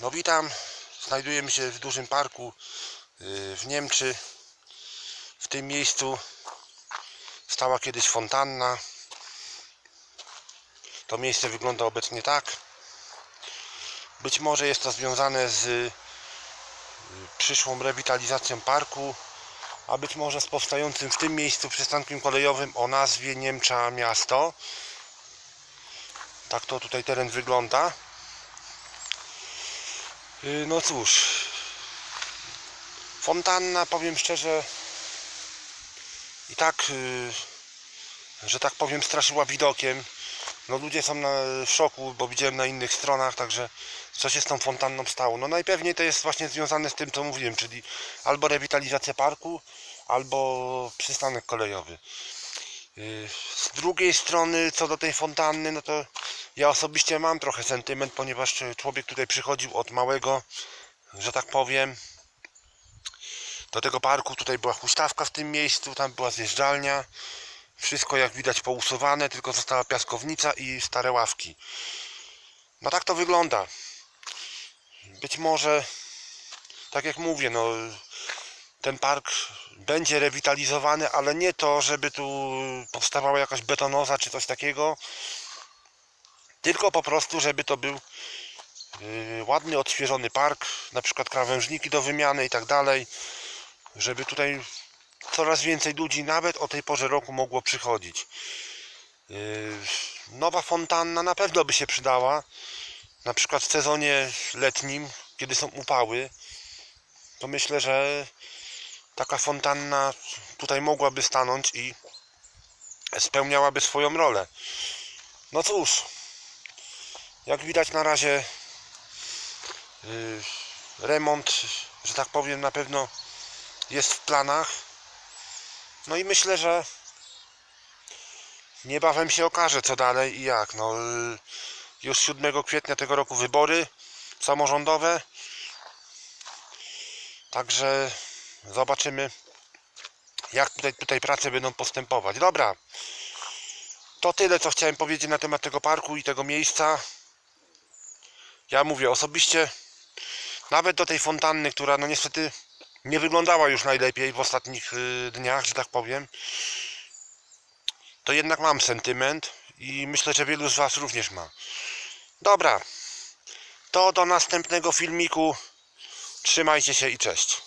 No witam, znajdujemy się w dużym parku yy, w Niemczy. W tym miejscu stała kiedyś fontanna. To miejsce wygląda obecnie tak. Być może jest to związane z yy, przyszłą rewitalizacją parku, a być może z powstającym w tym miejscu przystankiem kolejowym o nazwie Niemcza Miasto. Tak to tutaj teren wygląda. Yy, No cóż, fontanna, powiem szczerze, i tak, yy, że tak powiem, straszyła widokiem. No ludzie są na, w szoku, bo widziałem na innych stronach, także co się z tą fontanną stało? No najpewniej to jest właśnie związane z tym, co mówiłem, czyli albo rewitalizacja parku, albo przystanek kolejowy. Yy, Z drugiej strony, co do tej fontanny, no to ja osobiście mam trochę sentyment, ponieważ e, człowiek tutaj przychodził od małego, że tak powiem, do tego parku. Tutaj była huśtawka w tym miejscu, tam była zjeżdżalnia. Wszystko jak widać pousuwane, tylko została piaskownica i stare ławki. No tak to wygląda. Być może, tak jak mówię, no ten park będzie rewitalizowany, ale nie to, żeby tu powstawała jakaś betonoza czy coś takiego, tylko po prostu, żeby to był yy, ładny, odświeżony park, na przykład krawężniki do wymiany i tak dalej, żeby tutaj coraz więcej ludzi nawet o tej porze roku mogło przychodzić. Yy, Nowa fontanna na pewno by się przydała, na przykład w sezonie letnim, kiedy są upały, to myślę, że taka fontanna tutaj mogłaby stanąć i spełniałaby swoją rolę. No cóż, jak widać na razie yy, remont, że tak powiem, na pewno jest w planach. No i myślę, że niebawem się okaże co dalej i jak. No, yy, już 7 kwietnia tego roku wybory samorządowe. Także zobaczymy jak tutaj, tutaj prace będą postępować. Dobra. To tyle co chciałem powiedzieć na temat tego parku i tego miejsca. Ja mówię osobiście nawet do tej fontanny, która no niestety nie wyglądała już najlepiej w ostatnich y, dniach, że tak powiem. To jednak mam sentyment i myślę, że wielu z Was również ma. Dobra. To do następnego filmiku. Trzymajcie się i cześć.